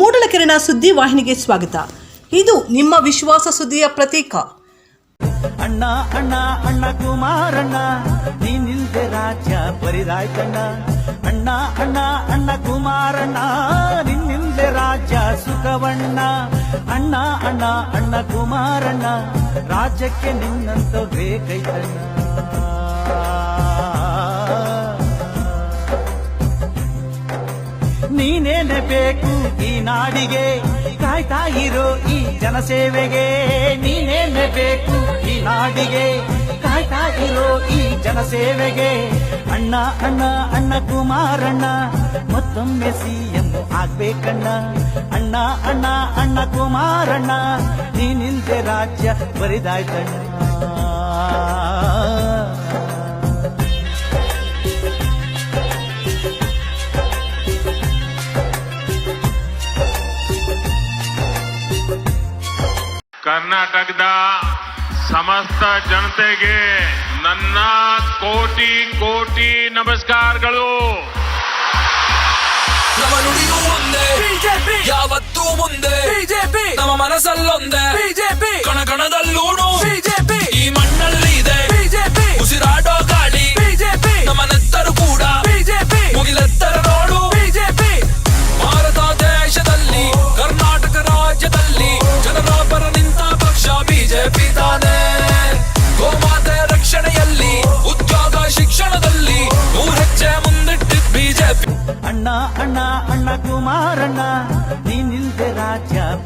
ಮೂಡಲಕೆರೆನ ಸುದ್ದಿ ವಾಹಿನಿಗೆ ಸ್ವಾಗತ. ಇದು ನಿಮ್ಮ ವಿಶ್ವಾಸ ಸುದ್ದಿಯ ಪ್ರತೀಕ. ಅಣ್ಣ ಅಣ್ಣ ಅಣ್ಣ ಕುಮಾರಣ್ಣ ನೀನಿಲ್ದೆ ರಾಜ್ಯ ಬರಿದಾಯ್ತಣ್ಣ. ಅಣ್ಣ ಅಣ್ಣ ಅಣ್ಣ ಕುಮಾರಣ್ಣ ನಿನ್ನಿಲ್ದೆ ರಾಜ್ಯ ಸುಖವಣ್ಣ. ಅಣ್ಣ ಅಣ್ಣ ಅಣ್ಣ ಕುಮಾರಣ್ಣ, ರಾಜ್ಯಕ್ಕೆ ನಿನ್ನಂತ ಬೇಕೈತಣ್ಣ ನೀನೇನೆ ಬೇಕು ಈ ನಾಡಿಗೆ. ಕಾಯ್ತಾ ಇರೋ ಈ ಜನಸೇವೆಗೆ ನೀನೇನೆ ಬೇಕು ಈ ನಾಡಿಗೆ. ಕಾಯ್ತಾ ಇರೋ ಈ ಜನಸೇವೆಗೆ ಅಣ್ಣ ಅಣ್ಣ ಅಣ್ಣ, ಕುಮಾರಣ್ಣ, ಮತ್ತೊಮ್ಮೆ ಸಿಎಂ ಆಗ್ಬೇಕಣ್ಣ. ಅಣ್ಣ ಅಣ್ಣ ಅಣ್ಣ, ಕುಮಾರಣ್ಣ ನೀನಿಲ್ದೆ ರಾಜ್ಯ ಬರಿದಾಯ್ತಣ್ಣ. ಕರ್ನಾಟಕದ ಸಮಸ್ತ ಜನತೆಗೆ ನನ್ನ ಕೋಟಿ ಕೋಟಿ ನಮಸ್ಕಾರಗಳು. ನಮ್ಮ ನುಡಿಯೂ ಒಂದೇ. ಬಿಜೆಪಿ. ಯಾವತ್ತೂ ಮುಂದೆ ಬಿಜೆಪಿ. ನಮ್ಮ ಮನಸ್ಸಲ್ಲೊಂದೇ.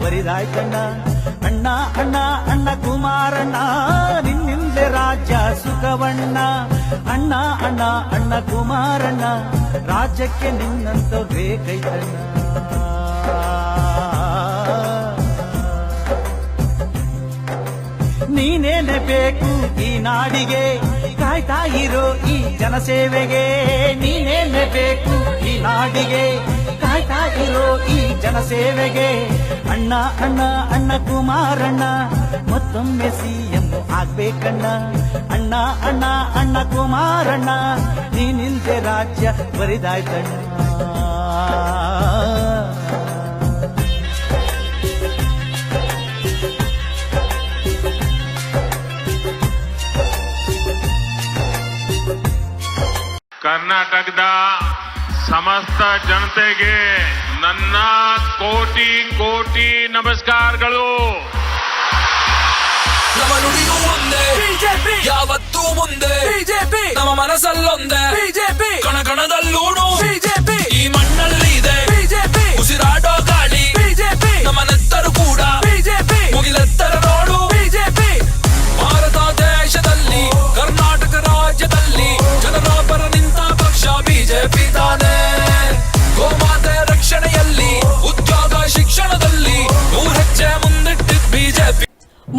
ಬರಿದಾಯ್ತಣ್ಣ. ಅಣ್ಣ ಅಣ್ಣ ಅಣ್ಣ ಕುಮಾರಣ್ಣ, ನಿನ್ನಿಂದೆ ರಾಜ್ಯ ಸುಖವಣ್ಣ. ಅಣ್ಣ ಅಣ್ಣ ಅಣ್ಣ ಕುಮಾರಣ್ಣ, ರಾಜ್ಯಕ್ಕೆ ನಿನ್ನಂತ ಬೇಕೈತಣ್ಣ. ನೀನೇನೆ ಬೇಕು ಈ ನಾಡಿಗೆ? ಕಾಯ್ತಾ ಇರೋ ಈ ಜನಸೇವೆಗೆ ನೀನೇನೆ ಬೇಕು ಈ ನಾಡಿಗೆ? ಕಾಯ್ತಾ ಇರೋ ಈ ಜನಸೇವೆಗೆ ಅಣ್ಣ ಅಣ್ಣ ಅಣ್ಣ ಕುಮಾರಣ್ಣ, ಮತ್ತೊಮ್ಮೆ ಸಿಎಂ ಆಗ್ಬೇಕಣ್ಣ. ಅಣ್ಣ ಅಣ್ಣ ಅಣ್ಣ ಕುಮಾರಣ್ಣ, ನೀನಿಲ್ದೆ ರಾಜ್ಯ ಬರಿದಾಯ್ತಣ್ಣ. ಕರ್ನಾಟಕದ ಸಮಸ್ತ ಜನತೆಗೆ ನನ್ನ ಕೋಟಿ ಕೋಟಿ ನಮಸ್ಕಾರಗಳು. ನಮ್ಮ ನುಡಿಯೂ ಒಂದೇ ಬಿಜೆಪಿ. ಯಾವತ್ತೂ ಮುಂದೆ ಬಿಜೆಪಿ. ನಮ್ಮ ಮನಸ್ಸಲ್ಲೊಂದೇ.